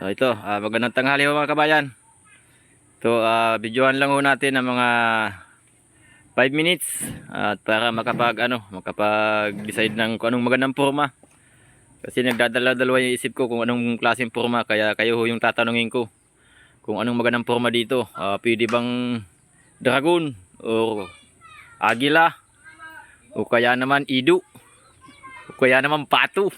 Oh, ito, ah, magandang tanghali mga kabayan. Ito, ah, videohan lang ho natin ng mga 5 minutes at para makapag ano, makapag-decide ng kung anong magandang forma. Kasi nagdadala-dalawa yung isip ko kung anong klaseng forma kaya kayo ho yung tatanungin ko. Kung anong magandang forma dito. Ah, pwede bang dragon o agila o kaya naman idu o kaya naman pato.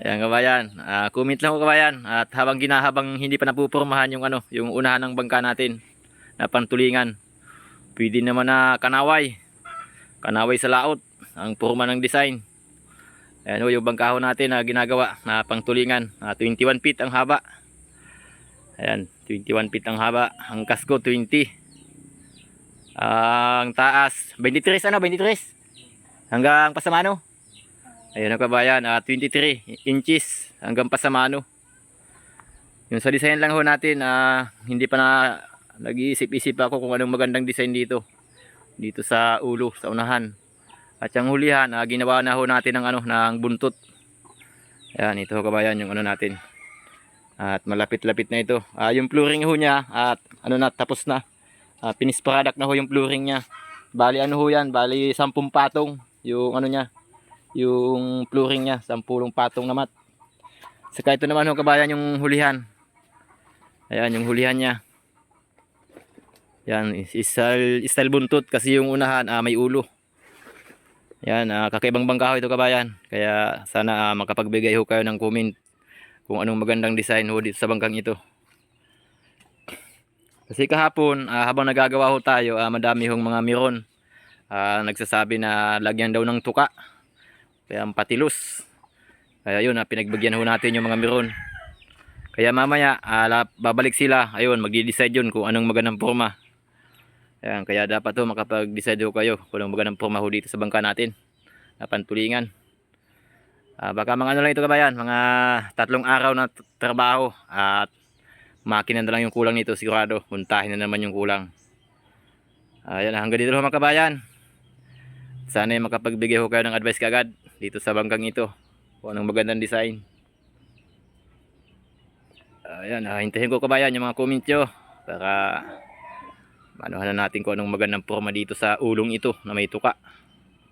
Ayan kabayan, Ah, comment lang ko kabayan at habang ginahabang hindi pa napupurmahan yung ano, yung unahan ng bangka natin na pantulingan. Pwede naman na kanaway. Kanaway sa laot, ang purma ng design. Ayan o yung bangkaho natin na ginagawa na pangtulingan. Ah, 21 feet ang haba. Ayan, 21 feet ang haba. Ang kasko 20. Ang taas 23 ano, 23. Hanggang pasamano. Ayun ang kabayan, ah, 23 inches hanggang pasamano. Yung sa design lang ho natin, ah, hindi pa na nag-iisip-isip ako kung anong magandang design dito. Dito sa ulo, sa unahan. At yung hulihan, ah, ginawa na ho natin ng ano, ng buntot. Ayan, ito ho kabayan yung ano natin. At malapit-lapit na ito. Ah, yung flooring ho niya, at ano na, tapos na. Finished product na ho yung flooring niya. Bali ano ho yan, bali 10 patong yung ano niya, yung flooring niya, 10 patong na mat. Saka ito naman ho kabayan yung hulihan. Ayan yung hulihan niya. Yan, is- style, style buntot kasi yung unahan ah, may ulo. Yan, ah, kakaibang bangka ho ito kabayan. Kaya sana ah, makapagbigay ho kayo ng comment kung anong magandang design ho dito sa bangkang ito. Kasi kahapon, ah, habang nagagawa ho tayo, ah, madami hong mga miron. Ah, nagsasabi na lagyan daw ng tuka. Kaya ang patilos. Kaya yun, ah, pinagbigyan ho natin yung mga miron. Kaya mamaya, ah, la- babalik sila. Ayun, magdi-decide yun kung anong magandang forma. Ayan, kaya dapat ho makapag-decide ho kayo kung anong magandang forma ho dito sa bangka natin. Na pantulingan. Ah, baka mga ano lang ito kabayan, mga tatlong araw na trabaho at makina na lang yung kulang nito sigurado. Puntahin na naman yung kulang. Ayan, hanggang dito ho mga kabayan. Sana ay makapagbigay ho kayo ng advice kagad dito sa bangkang ito. Kung anong magandang design. Ayan, hintayin ko kabayan yung mga comment nyo para manuhan na natin kung anong magandang forma dito sa ulong ito na may tuka.